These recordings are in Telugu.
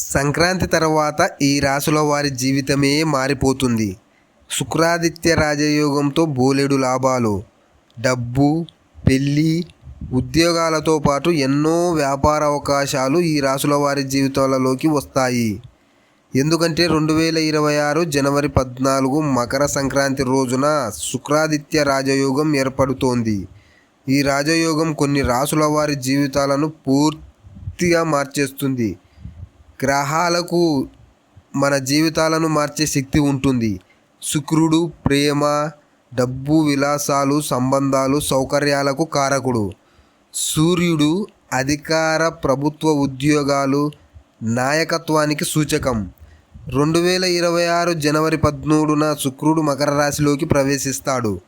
సంక్రాంతి తర్వాత ఈ రాశుల వారి జీవితమే మారిపోతుంది. శుక్రాదిత్య రాజయోగంతో బోలెడు లాభాలు డబ్బు పెళ్ళి ఉద్యోగాలతో పాటు ఎన్నో వ్యాపార అవకాశాలు ఈ రాశుల వారి జీవితాలలోకి వస్తాయి. ఎందుకంటే రెండు వేల ఇరవై ఆరు జనవరి పద్నాలుగు మకర సంక్రాంతి రోజున శుక్రాదిత్య రాజయోగం ఏర్పడుతోంది. ఈ రాజయోగం కొన్ని రాసుల వారి జీవితాలను పూర్తిగా మార్చేస్తుంది. గ్రహాలకు మన జీవితాలను మార్చే శక్తి ఉంటుంది. శుక్రుడు ప్రేమ డబ్బు విలాసాలు సంబంధాలు సౌకర్యాలకు కారకుడు. సూర్యుడు అధికార ప్రభుత్వ ఉద్యోగాలు నాయకత్వానికి సూచకం. రెండు వేల ఇరవై ఆరు జనవరి పద్మూడున శుక్రుడు మకర రాశిలోకి ప్రవేశిస్తాడు.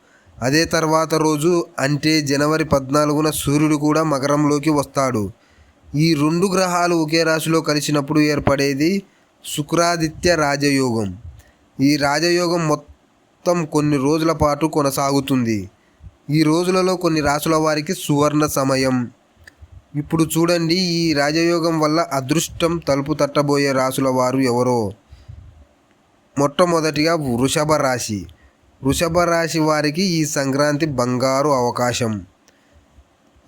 అదే తర్వాత రోజు అంటే జనవరి పద్నాలుగున సూర్యుడు కూడా మకరంలోకి వస్తాడు. ఈ రెండు గ్రహాలు ఒకే రాశిలో కలిసినప్పుడు ఏర్పడేది శుక్రాదిత్య రాజయోగం. ఈ రాజయోగం మొత్తం కొన్ని రోజుల పాటు కొనసాగుతుంది. ఈ రోజులలో కొన్ని రాసుల వారికి సువర్ణ సమయం. ఇప్పుడు చూడండి ఈ రాజయోగం వల్ల అదృష్టం తలుపు తట్టబోయే రాసుల వారు ఎవరో? మొట్టమొదటిగా వృషభ రాశి. వృషభ రాశి వారికి ఈ సంక్రాంతి బంగారు అవకాశం.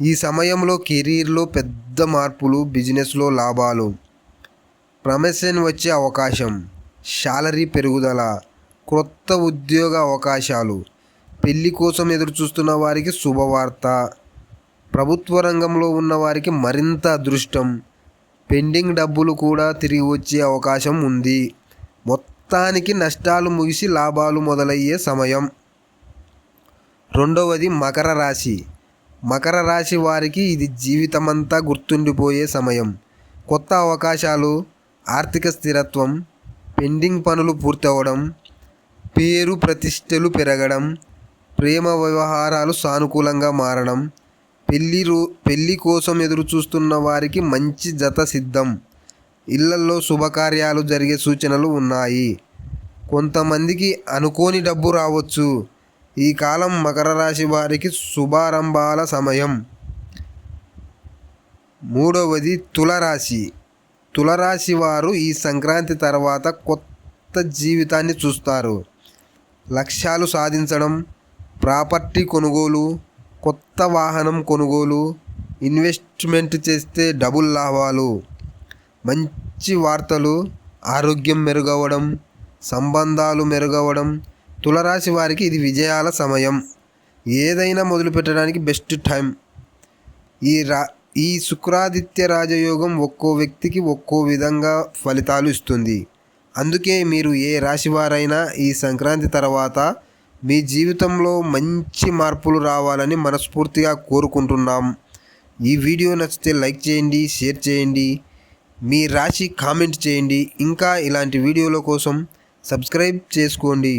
ఈ సమయంలో కెరీర్లో పెద్ద మార్పులు బిజినెస్లో లాభాలు. ప్రమోషన్ వచ్చే అవకాశం శాలరీ పెరుగుదల క్రొత్త ఉద్యోగ అవకాశాలు. పెళ్ళి కోసం ఎదురుచూస్తున్న వారికి శుభవార్త. ప్రభుత్వ రంగంలో ఉన్న వారికి మరింత అదృష్టం. పెండింగ్ డబ్బులు కూడా తిరిగి వచ్చే అవకాశం ఉంది. మొత్తానికి నష్టాలు ముగిసి లాభాలు మొదలయ్యే సమయం. రెండవది మకర రాశి. మకర రాశి వారికి ఇది జీవితమంతా గుర్తుండిపోయే సమయం. కొత్త అవకాశాలు ఆర్థిక స్థిరత్వం పెండింగ్ పనులు పూర్తవడం పేరు ప్రతిష్టలు పెరగడం ప్రేమ వ్యవహారాలు సానుకూలంగా మారడం పెళ్ళి రో పెళ్ళి కోసం ఎదురు చూస్తున్న వారికి మంచి జత సిద్ధం. ఇళ్ళల్లో శుభకార్యాలు జరిగే సూచనలు ఉన్నాయి. కొంతమందికి అనుకోని డబ్బు రావచ్చు. ఈ కాలం మకర రాశి వారికి శుభారంభాల సమయం. మూడవది తులరాశి. తులరాశి వారు ఈ సంక్రాంతి తర్వాత కొత్త జీవితాన్ని చూస్తారు. లక్ష్యాలు సాధించడం ప్రాపర్టీ కొనుగోలు కొత్త వాహనం కొనుగోలు ఇన్వెస్ట్మెంట్ చేస్తే డబుల్ లాభాలు మంచి వార్తలు ఆరోగ్యం మెరుగవడం సంబంధాలు మెరుగవడం తులరాశి వారికి ఇది విజయాల సమయం. ఏదైనా మొదలుపెట్టడానికి బెస్ట్ టైం. ఈ రా ఈ శుక్రాదిత్య రాజయోగం ఒక్కో వ్యక్తికి ఒక్కో విధంగా ఫలితాలు ఇస్తుంది. అందుకే మీరు ఏ రాశి వారైనా ఈ సంక్రాంతి తర్వాత మీ జీవితంలో మంచి మార్పులు రావాలని మనస్ఫూర్తిగా కోరుకుంటున్నాం. ఈ వీడియో నచ్చితే లైక్ చేయండి షేర్ చేయండి మీ రాశి కామెంట్ చేయండి. ఇంకా ఇలాంటి వీడియోల కోసం సబ్స్క్రైబ్ చేసుకోండి.